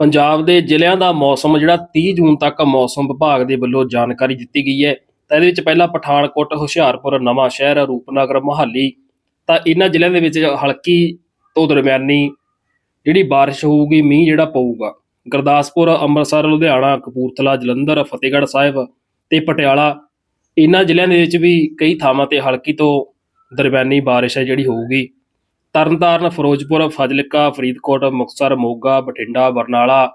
ਪੰਜਾਬ ਦੇ ਜ਼ਿਲ੍ਹਿਆਂ ਦਾ ਮੌਸਮ ਜਿਹੜਾ 30 ਜੂਨ ਤੱਕ ਮੌਸਮ ਵਿਭਾਗ ਦੇ ਵੱਲੋਂ ਜਾਣਕਾਰੀ ਦਿੱਤੀ ਗਈ ਹੈ। ਤਾਂ ਇਹਦੇ ਵਿੱਚ ਪਹਿਲਾਂ ਪਠਾਨਕੋਟ, ਹੁਸ਼ਿਆਰਪੁਰ, ਨਵਾਂ ਸ਼ਹਿਰ, ਰੂਪਨਗਰ, ਮੋਹਾਲੀ। ਤਾਂ ਇਹਨਾਂ ਜ਼ਿਲ੍ਹਿਆਂ ਦੇ ਵਿੱਚ ਹਲਕੀ ਤੋਂ ਦਰਮਿਆਨੀ ਜਿਹੜੀ ਬਾਰਿਸ਼ ਹੋਊਗੀ, ਮੀਂਹ ਜਿਹੜਾ ਪਊਗਾ। ਗੁਰਦਾਸਪੁਰ, ਅੰਮ੍ਰਿਤਸਰ, ਲੁਧਿਆਣਾ, ਕਪੂਰਥਲਾ, ਜਲੰਧਰ, ਫਤਿਹਗੜ੍ਹ ਸਾਹਿਬ ਤੇ ਪਟਿਆਲਾ ਇਹਨਾਂ ਜ਼ਿਲ੍ਹਿਆਂ ਦੇ ਵਿੱਚ ਵੀ ਕਈ ਥਾਵਾਂ ਤੇ ਹਲਕੀ ਤੋਂ ਦਰਮਿਆਨੀ ਬਾਰਿਸ਼ ਹੈ ਜਿਹੜੀ ਹੋਊਗੀ। ਤਰਨਤਾਰਨ, ਫਿਰੋਜ਼ਪੁਰ, ਫਾਜ਼ਿਲਕਾ, ਫਰੀਦਕੋਟ, ਮੁਕਤਸਰ, ਮੋਗਾ, ਬਠਿੰਡਾ, ਬਰਨਾਲਾ,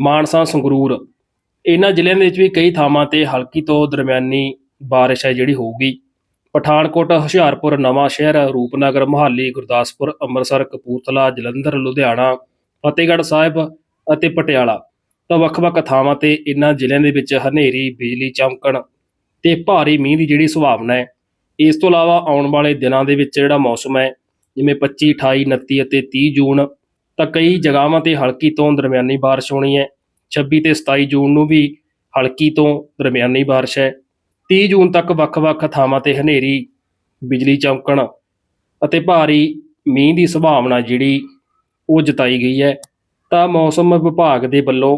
ਮਾਨਸਾ, ਸੰਗਰੂਰ। ਇਹਨਾਂ ਜ਼ਿਲ੍ਹਿਆਂ ਦੇ ਵਿੱਚ ਵੀ ਕਈ ਥਾਵਾਂ ਤੇ ਹਲਕੀ ਤੋਂ ਦਰਮਿਆਨੀ ਬਾਰਿਸ਼ ਹੈ ਜਿਹੜੀ ਹੋਊਗੀ। ਪਠਾਨਕੋਟ, ਹੁਸ਼ਿਆਰਪੁਰ, ਨਵਾਂ ਸ਼ਹਿਰ, ਰੂਪਨਗਰ, ਮੋਹਾਲੀ, ਗੁਰਦਾਸਪੁਰ, ਅੰਮ੍ਰਿਤਸਰ, ਕਪੂਰਥਲਾ, ਜਲੰਧਰ, ਲੁਧਿਆਣਾ, ਫਤਿਹਗੜ੍ਹ ਸਾਹਿਬ ਅਤੇ ਪਟਿਆਲਾ ਤਾਂ ਵੱਖ-ਵੱਖ ਥਾਵਾਂ ਤੇ ਇਹਨਾਂ ਜ਼ਿਲ੍ਹਿਆਂ ਦੇ ਵਿੱਚ ਹਨੇਰੀ, ਬਿਜਲੀ ਚਮਕਣ ਤੇ ਭਾਰੀ ਮੀਂਹ ਦੀ ਜਿਹੜੀ ਸੰਭਾਵਨਾ ਹੈ। ਇਸ ਤੋਂ ਇਲਾਵਾ ਆਉਣ ਵਾਲੇ ਦਿਨਾਂ ਦੇ ਵਿੱਚ ਜਿਹੜਾ ਮੌਸਮ ਹੈ ਜਿਵੇਂ 25 28 29 ਅਤੇ 30 ਜੂਨ, ਤਾਂ ਕਈ ਜਗ੍ਹਾਵਾਂ ਤੇ ਹਲਕੀ ਤੋਂ ਦਰਮਿਆਨੀ ਬਾਰਿਸ਼ ਹੋਣੀ ਹੈ। 26 ਤੇ 27 ਜੂਨ ਨੂੰ ਵੀ ਹਲਕੀ ਤੋਂ ਦਰਮਿਆਨੀ ਬਾਰਿਸ਼ ਹੈ। 30 ਜੂਨ ਤੱਕ ਵੱਖ-ਵੱਖ ਥਾਵਾਂ ਤੇ ਹਨੇਰੀ, ਬਿਜਲੀ ਚਮਕਣ ਅਤੇ ਭਾਰੀ ਮੀਂਹ ਦੀ ਸੰਭਾਵਨਾ ਜਿਹੜੀ ਉਹ ਜਤਾਈ ਗਈ ਹੈ। ਤਾਂ ਮੌਸਮ ਵਿਭਾਗ ਦੇ ਵੱਲੋਂ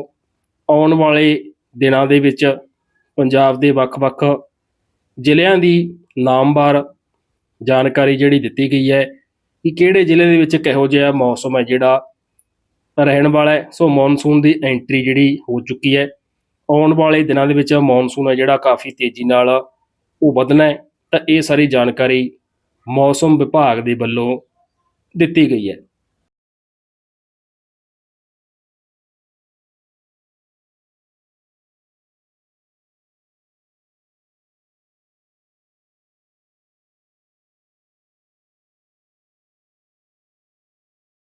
ਆਉਣ ਵਾਲੇ ਦਿਨਾਂ ਦੇ ਵਿੱਚ ਪੰਜਾਬ ਦੇ ਵੱਖ-ਵੱਖ ਜ਼ਿਲ੍ਹਿਆਂ ਦੀ ਨਾਮਵਾਰ ਜਾਣਕਾਰੀ ਜਿਹੜੀ ਦਿੱਤੀ ਗਈ ਹੈ। ਕਿ ਕਿਹੜੇ ਜ਼ਿਲ੍ਹੇ ਦੇ ਵਿੱਚ ਕਿਹੋ ਜਿਹਾ ਮੌਸਮ ਹੈ ਜਿਹੜਾ ਰਹਿਣ ਵਾਲਾ ਹੈ? ਸੋ ਮੌਨਸੂਨ ਦੀ ਐਂਟਰੀ ਜਿਹੜੀ ਹੋ ਚੁੱਕੀ ਹੈ। ਆਉਣ ਵਾਲੇ ਦਿਨਾਂ ਦੇ ਵਿੱਚ ਮੌਨਸੂਨ ਹੈ ਜਿਹੜਾ ਕਾਫੀ ਤੇਜ਼ੀ ਨਾਲ ਉਹ ਵਧਣਾ ਹੈ। ਤਾਂ ਇਹ ਸਾਰੀ ਜਾਣਕਾਰੀ ਮੌਸਮ ਵਿਭਾਗ ਦੇ ਵੱਲੋਂ ਦਿੱਤੀ ਗਈ ਹੈ।